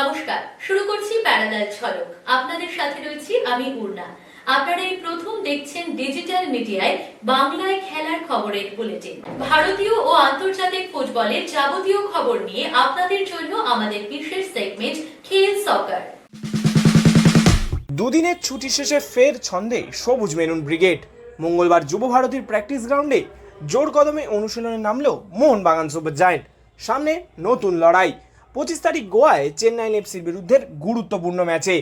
নমস্কার, শুরু করছি প্যারালাল ঝলক আপনাদের সাথে রয়েছি আমি পূর্ণা আপনারা এই প্রথম দেখছেন ডিজিটাল মিডিয়ায় বাংলায় খেলার খবরের বুলেটিন। ভারতীয় ও আন্তর্জাতিক ফুটবলের যাবতীয় খবর নিয়ে আপনাদের জন্য আমাদের বিশেষ সেগমেন্ট খেল সকার দুদিনের ছুটি শেষে ফের ছন্দে সবুজ মেরুন ব্রিগেড। মঙ্গলবার যুব ভারতীর প্র্যাকটিস গ্রাউন্ডে জোর কদমে অনুশীলনে নামলো মোহনবাগান সুপার জায়েন্ট। সামনে নতুন লড়াই। পঁচিশ তারিখ গোয়ায় চেন্নাই এফসির বিরুদ্ধে গুরুত্বপূর্ণ ম্যাচে।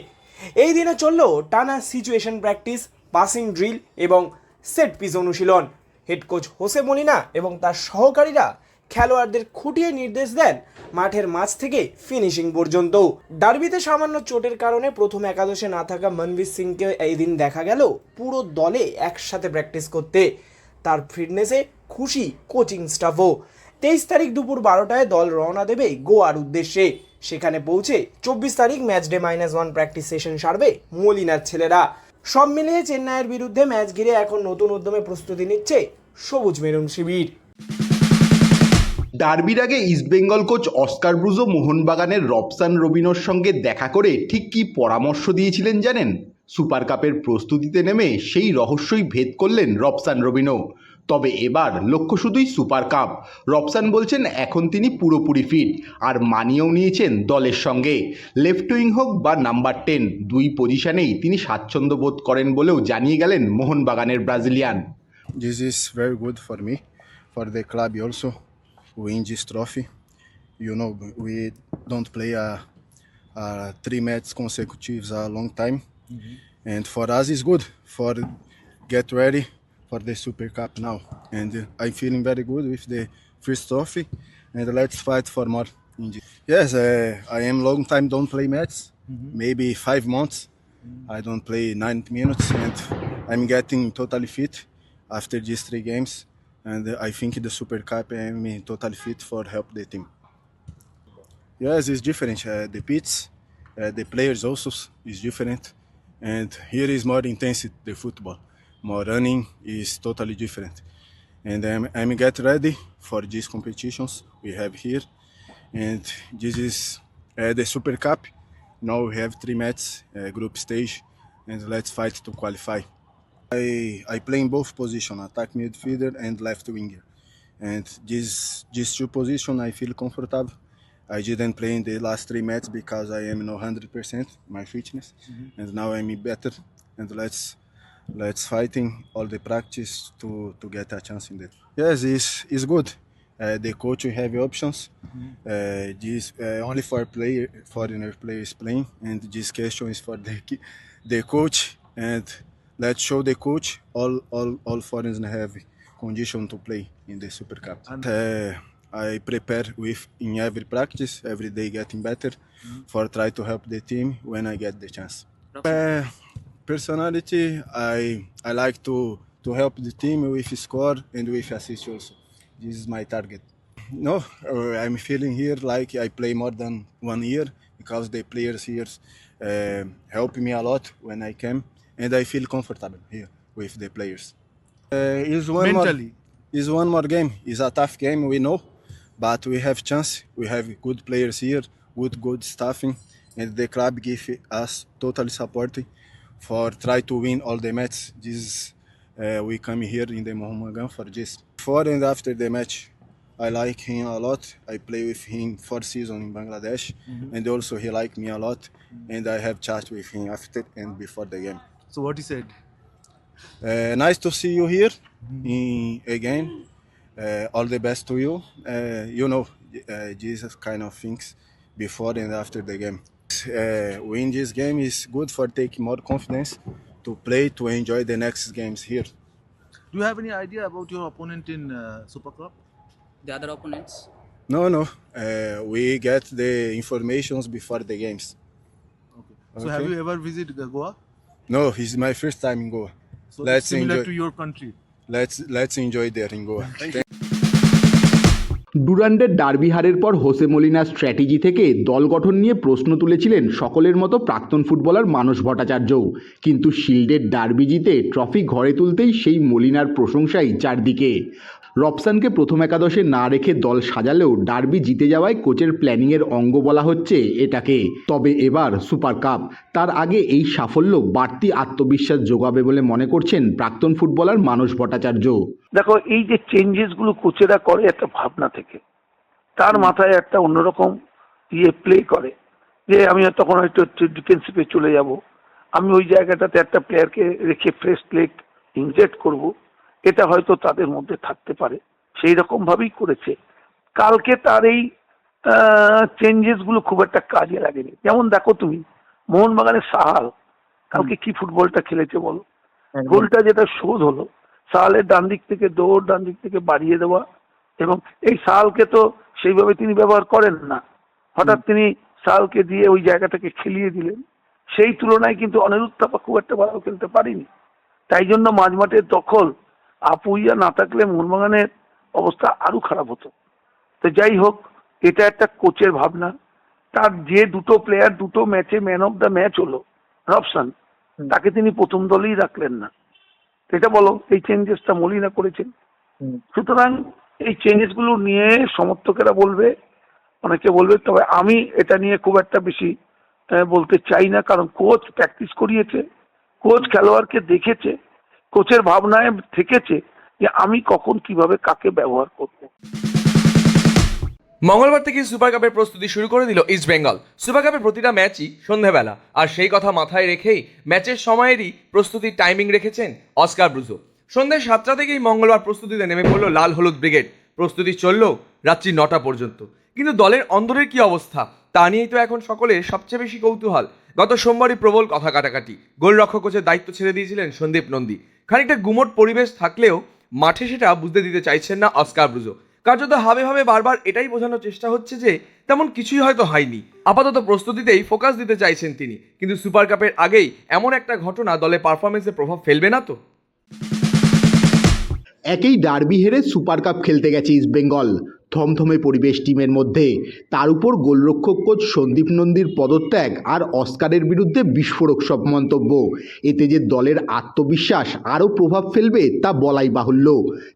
এই দিনে চলল টানা সিচুয়েশন প্র্যাকটিস, পাসিং ড্রিল এবং সেট পিস অনুশীলন। হেড কোচ হোসে মলিনা এবং তার সহকারীরা খেলোয়াড়দের খুঁটিয়ে নির্দেশ দেন মাঠের মাঝ থেকে ফিনিশিং পর্যন্ত। ডার্বিতে সামান্য চোটের কারণে প্রথম একাদশে না থাকা মনবীর সিংকে এই দিন দেখা গেল পুরো দলে একসাথে প্র্যাকটিস করতে। তার ফিটনেসে খুশি কোচিং স্টাফও। তেইশ তারিখ দুপুর বারোটায় দল রওনা দেবে গোয়ার উদ্দেশ্যে। সেখানে পৌঁছে চব্বিশ তারিখ match day minus one practice session সারবে মলিনার ছেলেরা। সব মিলিয়ে চেন্নাইয়ের বিরুদ্ধে ম্যাচ ঘিরে এখন নতুন উদ্যমে প্রস্তুতি নিচ্ছে সবুজ মেরুন শিবির। ডার্বির আগে ইস্টবেঙ্গল কোচ অস্কার ব্রুজো মোহনবাগানের রবসান রবিনোর সঙ্গে দেখা করে ঠিক কী পরামর্শ দিয়েছিলেন জানেন? সুপার কাপের প্রস্তুতিতে নেমে সেই রহস্যই ভেদ করলেন রবসান রবিনো। তবে এবার লক্ষ্য শুধুই সুপার কাপ। রপসান বলছেন এখন তিনি পুরোপুরি ফিট আর মানিয়েও নিয়েছেন দলের সঙ্গে। লেফট উইং হোক বা নাম্বার টেন দুই পজিশনেই তিনি স্বাচ্ছন্দ্য বোধ করেন বলেও জানিয়ে গেলেন মোহনবাগানের Brazilian. This is very good for me for the club also win this trophy you know we don't play three match consecutives a long time and for us is good for get ready for the Super Cup now. And uh, I'm feeling very good with the first trophy, and let's fight for more. Yes, uh, I am long time don't play matches, maybe five months. I don't play 90 minutes, and I'm getting totally fit after these three games. And I think the Super Cup I'm totally fit for help the team. Yes, it's different. Uh, the pitch, uh, the players also is different, and here is more intensity. The football, more running is totally different. And I'm, I'm get ready for these competitions we have here, and this is uh, the Super Cup. Now we have three matches, uh, group stage, and let's fight to qualify. I, I play in both positions, attack midfielder and left winger. And this these two positions I feel comfortable. I didn't play in the last three matches because I am not 100% my fitness, and now I'm better. And let's let's fighting all the practice to to get a chance in that. Yes, it's, it's good. Uh, the coach will have options. Uh, this uh, only for player foreigner players playing, and this question is for the the coach. And let's show the coach all all all foreigners have condition to play in the Super Cup. Uh, I prepare with in every practice, every day getting better, for try to help the team when I get the chance. Uh, personality, I I like to to help the team with score and with assist also. This is my target. No, uh, I'm feeling here like I play more than one year because the players here uh, help me a lot when I came, and I feel comfortable here with the players. Uh, is one Mentally. more is one more game. It's a tough game, we know, but we have chance. We have good players here, good good staffing, and the club give us totally support for try to win all the matches. This uh, we come here in the Mohammedan for this. Before and after the match, I like him a lot. I play with him for season in Bangladesh, and also he like me a lot. And I have chat with him after and before the game. So what he said? Uh, nice to see you here in, again. Uh, all the best to you. Uh, you know, uh, Jesus kind of things before and after the game. Uh, win this game is good for taking more confidence to play to enjoy the next games here. Do you have any idea about your opponent in uh, Super Cup? the other opponents. No, no. Uh, we get the informations before the games. Okay. So have you ever visited Goa? No, it's my first time in Goa. So Let's it's similar enjoy. to your country. Let's let's enjoy there in Goa. ডুরান্ডের derby হারের পর Jose মলিনার strategy থেকে দল গঠন নিয়ে প্রশ্ন তুলেছিলেন সকলের মতো প্রাক্তন ফুটবলার মানস ভট্টাচার্যও কিন্তু শিল্ডের ডার্বি জিতে ট্রফি ঘরে তুলতেই সেই মলিনার প্রশংসাই চারদিকে। রবসানকে প্রথম একাদশে না রেখে দল সাজালেও ডার্বি জিতে যাওয়ায় কোচের প্ল্যানিংয়ের অঙ্গ বলা হচ্ছে এটাকে। তবে এবার সুপার কাপ। তার আগে এই সাফল্য বাড়তি আত্মবিশ্বাস যোগাবে বলে মনে করছেন প্রাক্তন ফুটবলার মানস ভট্টাচার্য। দেখো এই যে চেঞ্জেসগুলো কোচেরা করে একটা ভাবনা থেকে তার মাথায় একটা অন্যরকম ইয়ে প্লে করে যে আমি তখন হয়তো ডিফেন্সিভে চলে যাব। আমি ওই জায়গাটাতে একটা প্লেয়ারকে রেখে ফ্রেশ প্লেট ইনজেক্ট করব। এটা হয়তো তাদের মধ্যে থাকতে পারে। সেই রকম ভাবেই করেছে। কালকে তার এই চেঞ্জেসগুলো খুব একটা কাজে লাগেনি। যেমন দেখো তুমি মোহনবাগানের সাহাল কালকে কি ফুটবলটা খেলেছে বলো? গোলটা যেটা শোধ হলো সাহালের ডান দিক থেকে দৌড় ডান দিক থেকে বাড়িয়ে দেওয়া এবং এই সাহালকে তো সেইভাবে তিনি ব্যবহার করেন না। হঠাৎ তিনি সাহালকে দিয়ে ওই জায়গাটাকে খেলিয়ে দিলেন। সেই তুলনায় কিন্তু অনিরুদ্ধ খুব একটা ভালো খেলতে পারিনি। তাই জন্য মাঝমাঠের দখল আপুইয়া না থাকলে মোহনবাগানের অবস্থা আরও খারাপ হতো। তো যাই হোক এটা একটা কোচের ভাবনা। তার যে দুটো প্লেয়ার দুটো ম্যাচে ম্যান অফ দ্য ম্যাচ হলো রবসান তাকে তিনি প্রথম দলেই রাখলেন না। এটা বলো এই চেঞ্জেসটা মলিনা করেছেন? সুতরাং এই চেঞ্জেসগুলো নিয়ে সমর্থকেরা বলবে অনেকে বলবে তবে আমি এটা নিয়ে খুব একটা বেশি বলতে চাই না কারণ কোচ প্র্যাকটিস করিয়েছে। কোচ খেলোয়াড়কে দেখেছে। কোচের ভাবনায় থেকেছে যে আমি কখন কীভাবে কাকে ব্যবহার করব। মঙ্গলবার থেকে সুপার কাপের প্রস্তুতি শুরু করে দিল ইস্ট বেঙ্গল। সুপার কাপের প্রতিটা ম্যাচই সন্ধেবেলা। আর সেই কথা মাথায় রেখেই ম্যাচের সময়েরই প্রস্তুতির টাইমিং রেখেছেন অস্কার ব্রুজো। সন্ধ্যে সাতটা থেকেই মঙ্গলবার প্রস্তুতিতে নেমে পড়ল লাল হলুদ ব্রিগেড। প্রস্তুতি চলল রাত্রি নটা পর্যন্ত। কিন্তু দলের অন্দরের কি অবস্থা, তা নিয়েই তো এখন সকলের সবচেয়ে বেশি কৌতূহল। গত সোমবারই প্রবল কথা কাটাকাটি। গোলরক্ষক কোচের দায়িত্ব ছেড়ে দিয়েছিলেন সন্দীপ নন্দী। খানিকটা গুমট পরিবেশ থাকলেও মাঠে সেটা বুঝতে দিতে চাইছেন না অস্কার ব্রুজো। কার্যত হাবে ভাবে বারবার এটাই বোঝানোর চেষ্টা হচ্ছে যে, তেমন কিছুই হয়তো হয়নি। আপাতত প্রস্তুতিতেই ফোকাস দিতে চাইছেন তিনি। কিন্তু সুপার কাপের আগেই এমন একটা ঘটনা দলে পারফরমেন্সে প্রভাব ফেলবে না তো? একেই ডার্বি হেরে সুপার কাপ খেলতে গেছে ইস্টবেঙ্গল থমথমে পরিবেশ টিমের মধ্যে। তার উপর গোলরক্ষক কোচ সন্দীপ নন্দীর পদত্যাগ আর অস্কারের বিরুদ্ধে বিস্ফোরক সব মন্তব্য। এতে যে দলের আত্মবিশ্বাস আরও প্রভাব ফেলবে তা বলাই বাহুল্য।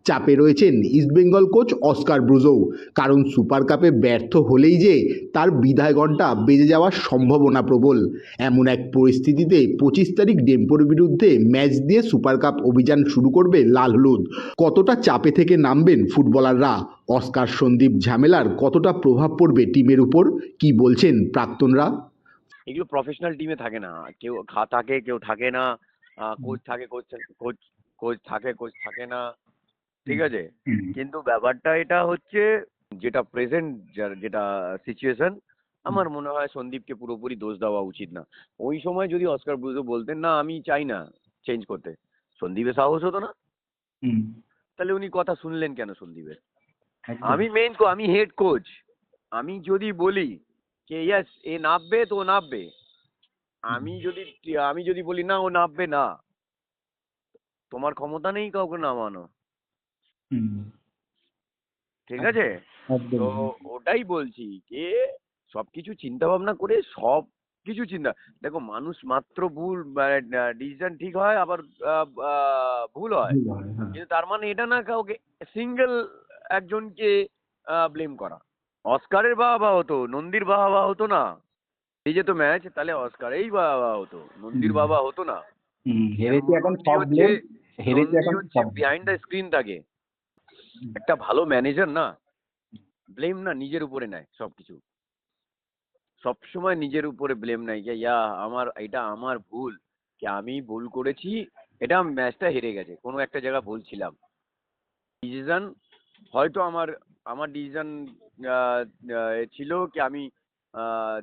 চাপে রয়েছেন ইস্টবেঙ্গল কোচ অস্কার ব্রুজো কারণ সুপার কাপে ব্যর্থ হলেই যে তার বিদায় ঘণ্টা বেজে যাওয়ার সম্ভাবনা প্রবল। এমন এক পরিস্থিতিতে পঁচিশ তারিখ ডেম্পোর বিরুদ্ধে ম্যাচ দিয়ে সুপার কাপ অভিযান শুরু করবে লাল হলুদ। কতটা চাপে থেকে নামবেন ফুটবলাররা? অস্কার সন্দীপ ঝামেলার কতটা প্রভাব পড়বে টিমের উপর? কি বলছেন প্রাক্তনরা? এগুলো প্রফেশনাল টিমে থাকে না। কেউ থাকে কেউ থাকে না। কোচ থাকে কোচ কোচ কোচ থাকে কোচ থাকে না। ঠিক আছে? কিন্তু ব্যাপারটা এটা হচ্ছে যেটা প্রেজেন্ট যেটা সিচুয়েশন আমার মনে হয় সন্দীপকে পুরোপুরি দোষ দেওয়া উচিত না। ওই সময় যদি অস্কার ব্রুজো বলতেন না আমি চাই না চেঞ্জ করতে। সন্দীপের সাহস হতো না। তাহলে উনি কথা শুনলেন কেন সন্দীপের? আমি মেইন আমি হেড কোচ আমি যদি বলি যে ইয়েস এ নামবে তো নামবে আমি যদি আমি যদি বলি না ও নামবে না। তোমার ক্ষমতা নেই কাউকে নামানো। ঠিক আছে? তো ওটাই বলছি যে সবকিছু চিন্তা ভাবনা করে সব কিছু চিন্তা। দেখো মানুষ মাত্র ভুল ডিসিশন ঠিক হয় আবার ভুল হয়। কিন্তু তার মানে এটা না কাউকে সিঙ্গেল একজনকে ব্লেম করা। অস্কারের বাবা হতো নন্দীর বাবা হতো না। এই যে তো ম্যাচ তাহলে অস্কারেই বাবা হতো নন্দীর বাবা হতো না। বিহাইন্ড দ্য স্ক্রিন থাকে একটা ভালো ম্যানেজার না? ব্লেম না নিজের উপরে নেয় সবকিছু। সবসময় নিজের উপরে ব্লেম নেয় যে ইয়া আমার এটা আমার ভুল। যে আমি ভুল করেছি এটা ম্যাচটা হেরে গেছে। কোনো একটা জায়গা বলছিলাম ডিসিশন হয়তো আমার আমার ডিসিশন ছিল কি আমি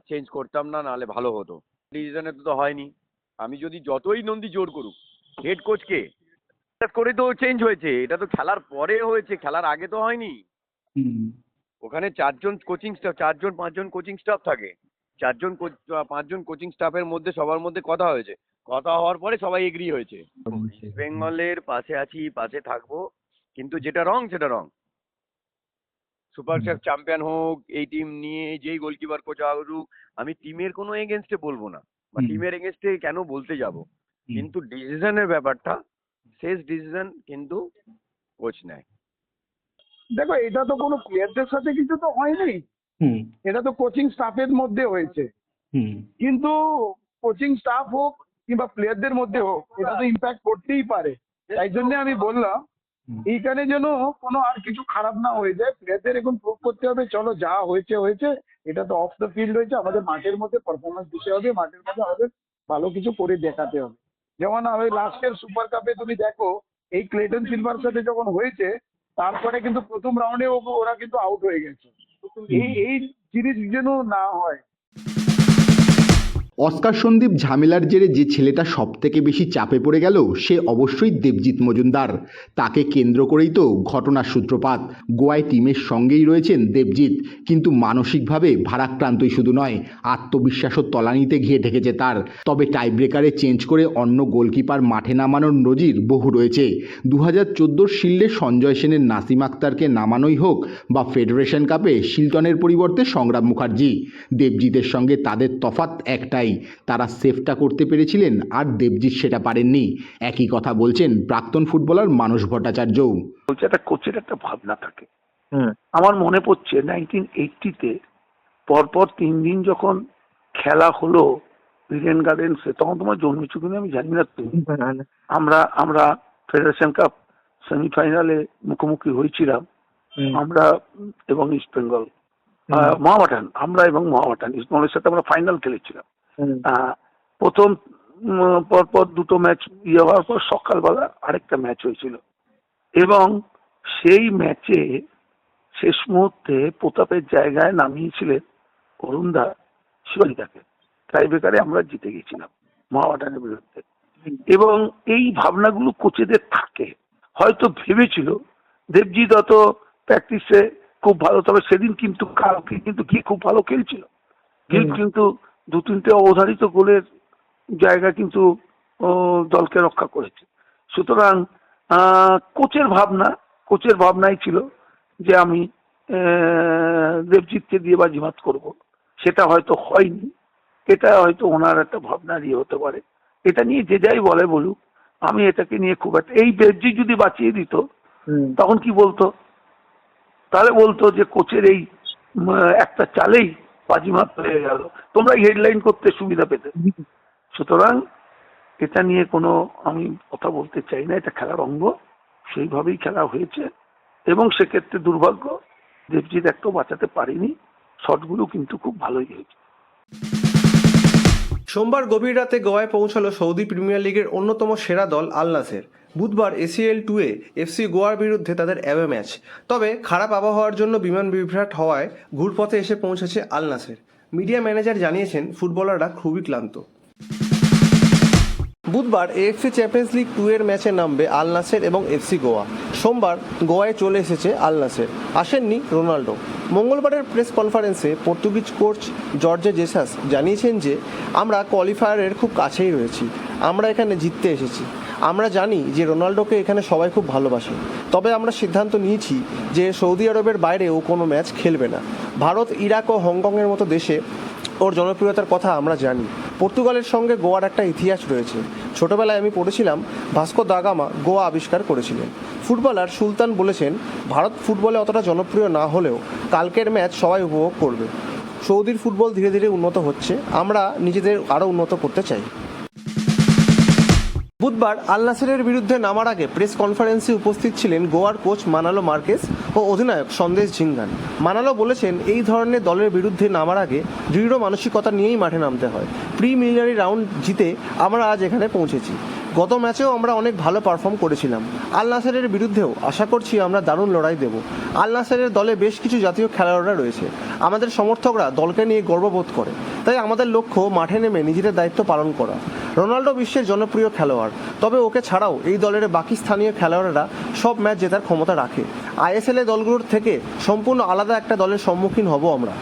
চেঞ্জ করতাম না নাহলে ভালো হতো। ডিসিশনে তো হয়নি। আমি যদি যতই নন্দী জোর করুক হেড কোচকে করে তো চেঞ্জ হয়েছে। এটা তো খেলার পরে হয়েছে খেলার আগে তো হয়নি। ওখানে চারজন কোচিং স্টাফ চারজন পাঁচজন কোচিং স্টাফ থাকে। চারজন পাঁচজন কোচিং স্টাফের মধ্যে সবার মধ্যে কথা হয়েছে। কথা হওয়ার পরে সবাই এগ্রি হয়েছে। বেঙ্গলের পাশে আছি পাশে থাকব। কিন্তু যেটা রং সেটা রং সুপার কাপ চ্যাম্পিয়ন হোক এই টিম নিয়ে যেই গোলকিপার কোচ আগুক আমি টিমের কোনো এগেনস্টে বলব না। বা টিমের এগেনস্টে কেন বলতে যাব? কিন্তু ডিসিশনের ব্যাপারটা শেষ ডিসিশন কিন্তু কোচ নেয়। দেখো এটা তো কোনো প্লেয়ারদের সাথে কিছু তো হয়নি। হুম। এটা তো কোচিং স্টাফের মধ্যে হয়েছে। কিন্তু কোচিং স্টাফ হোক কিংবা প্লেয়ারদের মধ্যে হোক এটা তো ইম্প্যাক্ট করতেই পারে। তাই জন্য আমি বললাম এইখানে যেন কোনো আর কিছু খারাপ না হয়ে যায়। প্লেয়ারদের এখন প্রুভ করতে হবে চলো যা হয়েছে হয়েছে। এটা তো অফ দ্য ফিল্ড হয়েছে আমাদের মাঠের মধ্যে পারফরমেন্স দিতে হবে মাঠের মধ্যে আমাদের ভালো কিছু করে দেখাতে হবে। যেমন আমি লাস্টের সুপার কাপে তুমি দেখো এই ক্লেটন সিলভার সাথে যখন হয়েছে তারপরে কিন্তু প্রথম রাউন্ডে ওরা কিন্তু আউট হয়ে গেছে। এই এই জিনিস যেন না হয় অস্কার সন্দীপ ঝামেলার জেরে যে ছেলেটা সব থেকে বেশি চাপে পড়ে গেল, সে অবশ্যই দেবজিৎ মজুমদার। তাকে কেন্দ্র করেই তো ঘটনার সূত্রপাত। গোয়ায় টিমের সঙ্গেই রয়েছেন দেবজিৎ, কিন্তু মানসিকভাবে ভারাক্রান্তই শুধু নয়, আত্মবিশ্বাসও তলানিতে ঘিয়ে ঠেকেছে তার। তবে টাইব্রেকারে চেঞ্জ করে অন্য গোলকিপার মাঠে নামানোর নজির বহু রয়েছে। দু হাজার চোদ্দোর শিল্ডে সঞ্জয় সেনের নাসিম আক্তারকে নামানোই হোক বা ফেডারেশন কাপে শিলটনের পরিবর্তে সংগ্রাম মুখার্জি। দেবজিতের সঙ্গে তাদের তফাৎ একটাই তারা সেফটা করতে পেরেছিলেন আর দেবজিৎ সেটা পারেননি। একই কথা বলছেন প্রাক্তন ফুটবলার মানস ভট্টাচার্যও বলছে একটা কোচের একটা ভাবনা থাকে। হুম। আমার মনে পড়ছে নাইনটিন এইটটিতে পরপর তিন দিন যখন খেলা হলো ইডেন গার্ডেন্সে তখন তোমার জন্মেছো কিনা আমি জানি না তুমি আমরা আমরা ফেডারেশন কাপ সেমিফাইনালে মুখোমুখি হয়েছিলাম। আমরা এবং ইস্ট বেঙ্গল। আহ, মহামাটান আমরা এবং মহামাটান ইস্ট বেঙ্গলের সাথে আমরা ফাইনাল খেলেছিলাম। প্রথম পরপর দুটো ম্যাচ ইয়ে হওয়ার পর সকালবেলা আরেকটা ম্যাচ হয়েছিল। এবং সেই ম্যাচে শেষ মুহূর্তে প্রতাপের জায়গায় নামিয়েছিলেন অরুণদা শিবালিকাকে টাইব্রেকারে আমরা জিতে গেছিলাম মহামাটানের বিরুদ্ধে। এবং এই ভাবনাগুলো কোচেদের থাকে। হয়তো ভেবেছিল দেবজিৎ অত প্র্যাকটিসে খুব ভালো তবে সেদিন কিন্তু কালকে কিন্তু কি খুব ভালো খেলছিল। কিন্তু দু তিনটে অবধারিত গোলের জায়গা কিন্তু দলকে রক্ষা করেছে। সুতরাং কোচের ভাবনা কোচের ভাবনাই ছিল যে আমি দেবজিৎকে দিয়ে বাজিমাত করব। সেটা হয়তো হয়নি। এটা হয়তো ওনার একটা ভাবনার ইয়ে হতে পারে। এটা নিয়ে যে যাই বলে বলুক আমি এটাকে নিয়ে খুব একটা এই দেবজিৎ যদি বাঁচিয়ে দিত তখন কি বলতো? তাহলে বলতো যে কোচের এই একটা চালেই বাজিমাত হয়ে গেল। তোমরা হেডলাইন করতে সুবিধা পেতে। সুতরাং এটা নিয়ে কোনো আমি কথা বলতে চাই না, এটা খেলার অঙ্গ। সেইভাবেই খেলা হয়েছে। এবং সেক্ষেত্রে দুর্ভাগ্য, দেবজিৎ একটাও বাঁচাতে পারিনি। শটগুলো কিন্তু খুব ভালোই হয়েছে। সোমবার গভীর রাতে গোয়ায় পৌঁছালো সৌদি প্রিমিয়ার লিগের অন্যতম সেরা দল আল নাসের বুধবার এসিএল টুয়ে এফসি গোয়ার বিরুদ্ধে তাদের অ্যাওয়ে ম্যাচ তবে খারাপ আবহাওয়ার জন্য বিমান বিভ্রাট হওয়ায় ঘুরপথে এসে পৌঁছেছে আল নাসের। মিডিয়া ম্যানেজার জানিয়েছেন, ফুটবলাররা খুবই ক্লান্ত। বুধবার এএফসি চ্যাম্পিয়ন্স লিগ টু এর ম্যাচে নামবে আল নাসের এবং এফসি গোয়া। সোমবার গোয়ায় চলে এসেছে আল নাসের। আসেননি রোনাল্ডো মঙ্গলবারের প্রেস কনফারেন্সে পর্তুগিজ কোচ জর্জে জেসাস জানিয়েছেন যে, আমরা কোয়ালিফায়ারের খুব কাছেই রয়েছি। আমরা এখানে জিততে এসেছি। আমরা জানি যে রোনাল্ডোকে এখানে সবাই খুব ভালোবাসে। তবে আমরা সিদ্ধান্ত নিয়েছি যে সৌদি আরবের বাইরে ও কোনো ম্যাচ খেলবে না। ভারত, ইরাক ও হংকংয়ের মতো দেশে ওর জনপ্রিয়তার কথা আমরা জানি। পর্তুগালের সঙ্গে গোয়ার একটা ইতিহাস রয়েছে। ছোটবেলায় আমি পড়েছিলাম, ভাস্কো দাগামা গোয়া আবিষ্কার করেছিলেন। ফুটবলার সুলতান বলেছেন, ভারত ফুটবলে অতটা জনপ্রিয় না হলেও কালকের ম্যাচ সবাই উপভোগ করবে। সৌদির ফুটবল ধীরে ধীরে উন্নত হচ্ছে। আমরা নিজেদের আরও উন্নত করতে চাই। বুধবার আল নাসেরের বিরুদ্ধে নামার আগে প্রেস কনফারেন্সে উপস্থিত ছিলেন গোয়ার কোচ মানালো মার্কেস ও অধিনায়ক সন্দেশ ঝিঙ্গান। মানালো বলেছেন, এই ধরনের দলের বিরুদ্ধে নামার আগে দৃঢ় মানসিকতা নিয়েই মাঠে নামতে হয়। প্রি মিলিটারি রাউন্ড জিতে আমরা আজ এখানে পৌঁছেছি। গত ম্যাচেও আমরা অনেক ভালো পারফর্ম করেছিলাম। আল নাসেরের বিরুদ্ধেও আশা করছি আমরা দারুণ লড়াই দেব। আল নাসেরের দলে বেশ কিছু জাতীয় খেলোয়াড়রা রয়েছে। আমাদের সমর্থকরা দলকে নিয়ে গর্ববোধ করে। তাই আমাদের লক্ষ্য মাঠে নেমে নিজেদের দায়িত্ব পালন করা। রোনাল্ডো বিশ্বের জনপ্রিয় খেলোয়াড়। তবে ওকে ছাড়াও এই দলের বাকি স্থানীয় খেলোয়াড়েরা সব ম্যাচ জেতার ক্ষমতা রাখে। আইএসএল দলগুলোর থেকে সম্পূর্ণ আলাদা একটা দলের সম্মুখীন হব আমরা।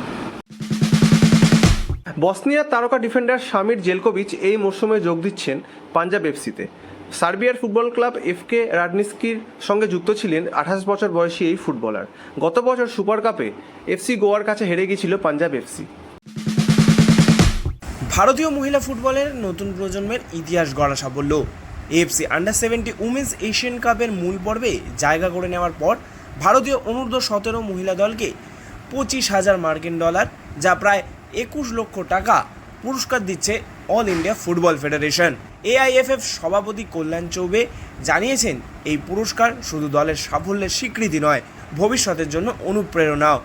বসনিয়ার তারকা ডিফেন্ডার শামির জেলকোভিচ এই মরশুমে যোগ দিচ্ছেন পাঞ্জাব এফসিতে। সার্বিয়ার ফুটবল ক্লাব এফকে রাডনিস্কির সঙ্গে যুক্ত ছিলেন আঠাশ বছর বয়সী এই ফুটবলার। গত বছর সুপার কাপে এফসি গোয়ার কাছে হেরে গিয়েছিল পাঞ্জাব এফসি। ভারতীয় মহিলা ফুটবলের নতুন প্রজন্মের ইতিহাস গড়া সাফল্য। AFC under seventy women's Asian কাপের মূল পর্বে জায়গা করে নেওয়ার পর ভারতীয় অনূর্ধ্ব সতেরো মহিলা দলকে পঁচিশ হাজার মার্কিন ডলার, যা প্রায় একুশ লক্ষ টাকা পুরস্কার দিচ্ছে all India football federation AIFF সভাপতি কল্যাণ চৌবে জানিয়েছেন, এই পুরস্কার শুধু দলের সাফল্যের স্বীকৃতি নয়, ভবিষ্যতের জন্য অনুপ্রেরণাও।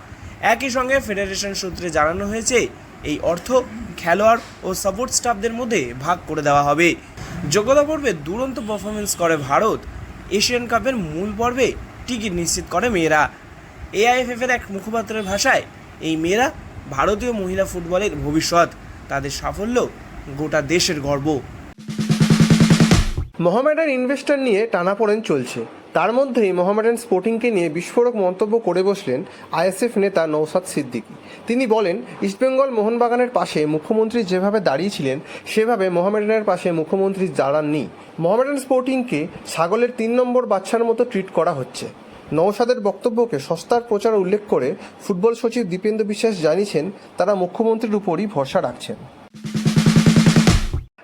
একই সঙ্গে ফেডারেশন সূত্রে জানানো হয়েছে এই অর্থ খেলোয়াড় ও সাপোর্ট স্টাফদের মধ্যে ভাগ করে দেওয়া হবে। যোগ্যতা পর্বে দুরন্ত পারফরমেন্স করে ভারত। এশিয়ান কাপের মূল পর্বে টিকিট নিশ্চিত করে মেয়েরা। এআইএফএফের এক মুখপাত্রের ভাষায়, এই মেয়েরা ভারতীয় মহিলা ফুটবলের ভবিষ্যৎ। তাদের সাফল্য গোটা দেশের গর্ব। মোহামেডান ইনভেস্টর নিয়ে টানাপোড়েন চলছে। তার মধ্যেই মোহামেডান স্পোর্টিংকে নিয়ে বিস্ফোরক মন্তব্য করে বসলেন আইএসএফ নেতা নৌসাদ সিদ্দিকী। তিনি বলেন ইস্টবেঙ্গল মোহনবাগানের পাশে মুখ্যমন্ত্রী যেভাবে দাঁড়িয়েছিলেন, সেভাবে মোহামেডানের পাশে মুখ্যমন্ত্রী দাঁড়াননি মোহামেডান স্পোর্টিংকে ছাগলের তিন নম্বর বাচ্চার মতো ট্রিট করা হচ্ছে। নৌসাদের বক্তব্যকে সস্তার প্রচার উল্লেখ করে ফুটবল সচিব দীপেন্দ্র বিশ্বাস জানিয়েছেন, তারা মুখ্যমন্ত্রীর উপরই ভরসা রাখছেন।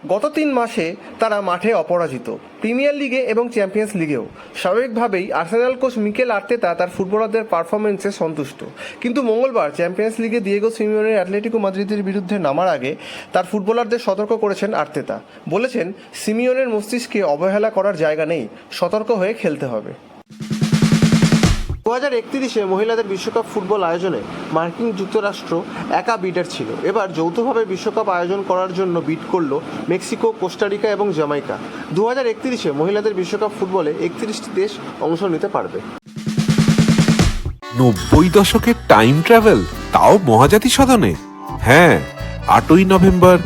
গত তিন মাসে তারা মাঠে অপরাজিত। প্রিমিয়ার লিগে এবং চ্যাম্পিয়ন্স লিগেও। স্বাভাবিকভাবেই আর্সেনাল কোচ মিকেল আর্তেতা তার ফুটবলারদের পারফরমেন্সে সন্তুষ্ট। কিন্তু মঙ্গলবার চ্যাম্পিয়ন্স লিগে দিয়েগো সিমিওনের অ্যাটলেটিকো মাদ্রিদের বিরুদ্ধে নামার আগে তার ফুটবলারদের সতর্ক করেছেন আর্তেতা। বলেছেন, সিমিওনের মস্তিষ্কে অবহেলা করার জায়গা নেই, সতর্ক হয়ে খেলতে হবে। দু হাজার একত্রিশে মহিলাদের বিশ্বকাপ ফুটবল আয়োজনে মার্কিন যুক্তরাষ্ট্র একা বিডার ছিল। এবার যৌথভাবে বিশ্বকাপ আয়োজন করার জন্য বিট করল মেক্সিকো, কোস্টারিকা এবং জামাইকা দু হাজার একত্রিশে মহিলাদের বিশ্বকাপ ফুটবলে একত্রিশটি দেশ অংশ নিতে পারবে। নব্বই দশকের টাইম ট্রাভেল, তাও মহাজাতি সদনে হ্যাঁ আটই নভেম্বর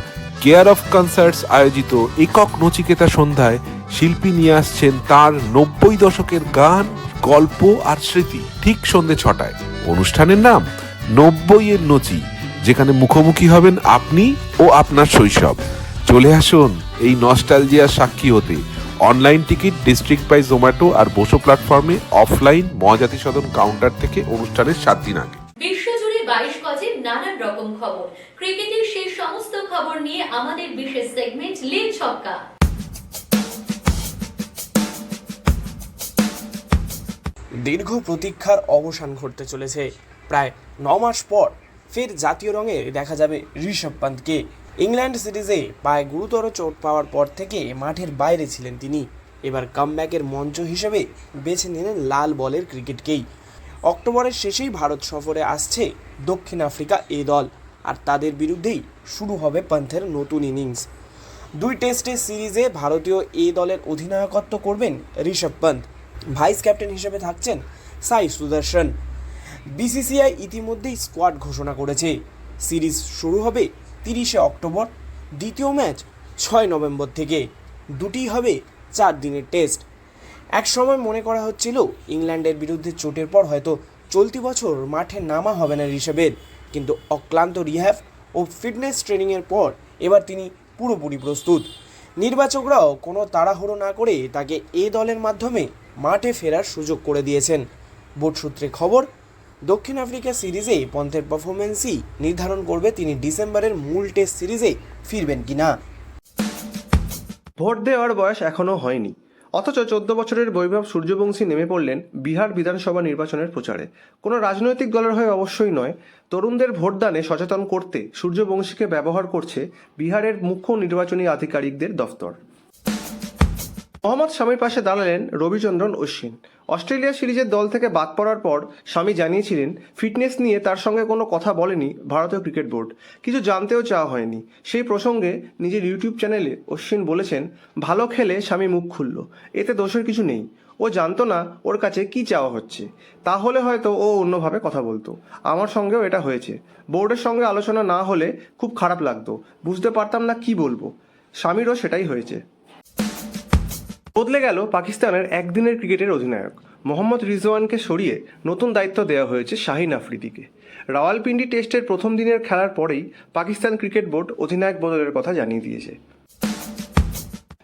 কেয়ার অফ কনসার্টস আয়োজিত একক নচিকেতা সন্ধ্যায় শিল্পী নিয়ে আসছেন তার নব্বই দশকের গান, গল্প আর স্মৃতি ঠিক সন্ধে ছটায়। অনুষ্ঠানের নাম নব্বই এর নচি, যেখানে মুখোমুখি হবেন আপনি ও আপনার শৈশব। চলে আসুন এই নস্টালজিয়ার সাক্ষী হতে। Online ticket district by Zomato আর বসো প্ল্যাটফর্মে অফলাইন মহাজাতি সদন কাউন্টার থেকে অনুষ্ঠানের সাত দিন আগে। বিশ্বজুড়ে বাইশ নানান রকম খবর। ক্রিকেটের সেই সমস্ত খবর নিয়ে আমাদের বিশেষ সেগমেন্ট লিল ছক্কা। দীর্ঘ প্রতীক্ষার অবসান ঘটতে চলেছে। প্রায় ন মাস পর ফের জাতীয় রঙে দেখা যাবে ঋষভ পান্তকে। ইংল্যান্ড সিরিজে পায়ে গুরুতর চোট পাওয়ার পর থেকে মাঠের বাইরে ছিলেন তিনি। এবার কামব্যাকের মঞ্চ হিসেবে বেছে নিলেন লাল বলের ক্রিকেটকেই। অক্টোবরের শেষেই ভারত সফরে আসছে দক্ষিণ আফ্রিকা এ দল, আর তাদের বিরুদ্ধেই শুরু হবে পান্থের নতুন ইনিংস। দুই টেস্টের সিরিজে ভারতীয় এ দলের অধিনায়কত্ব করবেন ঋষভ পান্ত। ভাইস ক্যাপ্টেন হিসেবে থাকছেন সাই সুদর্শন। বিসিসিআই ইতিমধ্যেই স্কোয়াড ঘোষণা করেছে। সিরিজ শুরু হবে তিরিশে অক্টোবর, দ্বিতীয় ম্যাচ ছয় নভেম্বর থেকে। দুটি হবে চার দিনের টেস্ট। এক সময় মনে করা হচ্ছিল ইংল্যান্ডের বিরুদ্ধে চোটের পর হয়তো চলতি বছর মাঠে নামা হবে না ঋষভের। কিন্তু অক্লান্ত রিহ্যাব ও ফিটনেস ট্রেনিংয়ের পর এবার তিনি পুরোপুরি প্রস্তুত। নির্বাচকরাও কোনো তাড়াহুড়ো না করে তাকে এ দলের মাধ্যমে মাঠে ফেরার সুযোগ করে দিয়েছেন। বোর্ড সূত্রে খবর, দক্ষিণ আফ্রিকা সিরিজে পন্থের পারফরমেন্সই নির্ধারণ করবে তিনি ডিসেম্বরের মূল টেস্ট সিরিজে ফিরবেন কিনা। ভোট দেওয়ার বয়স এখনও হয়নি। অথচ চোদ্দ বছরের বৈভব সূর্যবংশী নেমে পড়লেন বিহার বিধানসভা নির্বাচনের প্রচারে। কোনো রাজনৈতিক দলের হয়ে অবশ্যই নয়, তরুণদের ভোটদানে সচেতন করতে সূর্যবংশীকে ব্যবহার করছে বিহারের মুখ্য নির্বাচনী আধিকারিকদের দফতর। মোহাম্মদ স্বামীর পাশে দাঁড়ালেন রবিচন্দ্রন অশ্বিন। অস্ট্রেলিয়া সিরিজের দল থেকে বাদ পড়ার পর স্বামী জানিয়েছিলেন, ফিটনেস নিয়ে তার সঙ্গে কোনো কথা বলেনি ভারতীয় ক্রিকেট বোর্ড। কিছু জানতেও চাওয়া হয়নি। সেই প্রসঙ্গে নিজের ইউটিউব চ্যানেলে অশ্বিন বলেছেন, ভালো খেলে স্বামী মুখ খুলল। এতে দোষের কিছু নেই। ও জানতো না ওর কাছে কি চাওয়া হচ্ছে। তাহলে হয়তো ও অন্যভাবে কথা বলতো। আমার সঙ্গেও এটা হয়েছে। বোর্ডের সঙ্গে আলোচনা না হলে খুব খারাপ লাগতো। বুঝতে পারতাম না কি বলব। স্বামীরও সেটাই হয়েছে। বদলে গেল পাকিস্তানের একদিনের ক্রিকেটের অধিনায়ক। মোহাম্মদ রিজওয়ানকে সরিয়ে নতুন দায়িত্ব দেওয়া হয়েছে শাহিন আফ্রিদিকে। রাওয়ালপিন্ডি টেস্টের প্রথম দিনের খেলার পরেই পাকিস্তান ক্রিকেট বোর্ড অধিনায়ক বদলের কথা জানিয়ে দিয়েছে।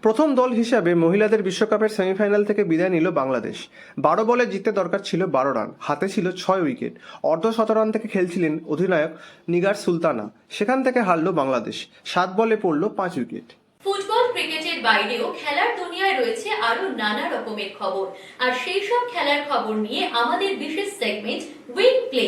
প্রথম দল হিসাবে মহিলাদের বিশ্বকাপের সেমিফাইনাল থেকে বিদায় নিল বাংলাদেশ। বারো বলে জিততে দরকার ছিল বারো রান, হাতে ছিল ছয় উইকেট। অর্ধ শতরান থেকে খেলছিলেন অধিনায়ক নিগার সুলতানা। সেখান থেকে হারল বাংলাদেশ। সাত বলে পড়ল পাঁচ উইকেট। ফুটবল, ক্রিকেটের বাইরেও খেলার দুনিয়ায় রয়েছে আরও নানা রকমের খবর। আর সেই সব খেলার খবর নিয়ে আমাদের বিশেষ সেগমেন্ট উইন প্লে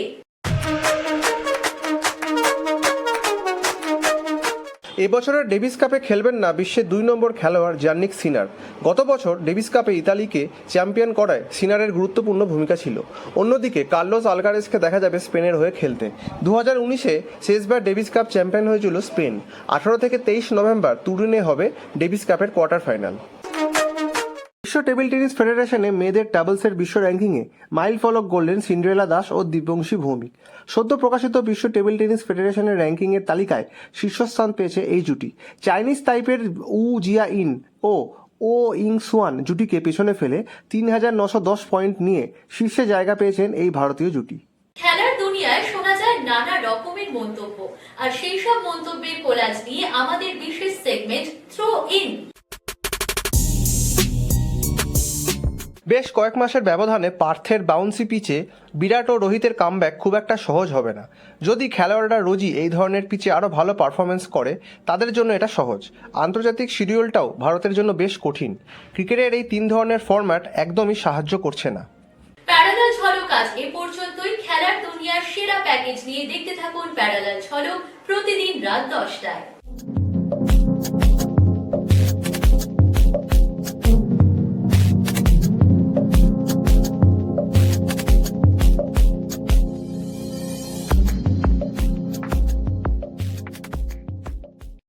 এবছরের ডেভিস কাপে খেলবেন না বিশ্বের দুই নম্বর খেলোয়াড় জার্নিক সিনার। গত বছর ডেভিস কাপে ইতালিকে চ্যাম্পিয়ন করায় সিনারের গুরুত্বপূর্ণ ভূমিকা ছিল। অন্যদিকে কার্লোস আলকারেসকে দেখা যাবে স্পেনের হয়ে খেলতে। দু হাজার উনিশে শেষবার ডেভিস কাপ চ্যাম্পিয়ন হয়েছিল স্পেন। আঠারো থেকে তেইশ নভেম্বর তুরিনে হবে ডেভিস কাপের কোয়ার্টার ফাইনাল। বিশ্ব টেবিল টেনিস ফেডারেশনে মেয়েদের ডাবলসের বিশ্ব র্যাঙ্কিংয়ে মাইল ফলক গোল্ডেন সিন্ড্রেলা দাস ও দিব্যংশী ভৌমিক। সদ্য প্রকাশিত বিশ্ব টেবিল টেনিস ফেডারেশনের র্যাঙ্কিংয়ের তালিকায় শীর্ষস্থান পেয়েছে এই জুটি। চাইনিজ টাইপের উ জিয়া ইন ও ও ইং সুয়ান জুটিকে পেছনে ফেলে তিন হাজার নশো দশ পয়েন্ট নিয়ে শীর্ষে জায়গা পেয়েছেন এই ভারতীয় জুটি। খেলার দুনিয়ায় শোনা যায় নানা রকমের মন্তব্য। আর সেই সব মন্তব্যের কোলাজ নিয়ে আমাদের বিশেষ সেগমেন্ট থ্রো ইন বেশ কয়েক মাসের ব্যবধানে পার্থের বাউন্সি পিচে বিরাট ও রোহিতের কামব্যাক খুব একটা সহজ হবে না। যদি খেলোয়াড়রা রোজই এই ধরনের পিচে আরও ভালো পারফরমেন্স করে, তাদের জন্য এটা সহজ। আন্তর্জাতিক শিডিউলটাও ভারতের জন্য বেশ কঠিন। ক্রিকেটের এই তিন ধরনের ফরম্যাট একদমই সাহায্য করছে না। এ পর্যন্তই। খেলার দুনিয়ার সেরা প্যাকেজ নিয়ে দেখতে থাকুন প্যারালাল প্রতিদিন রাত দশটায়।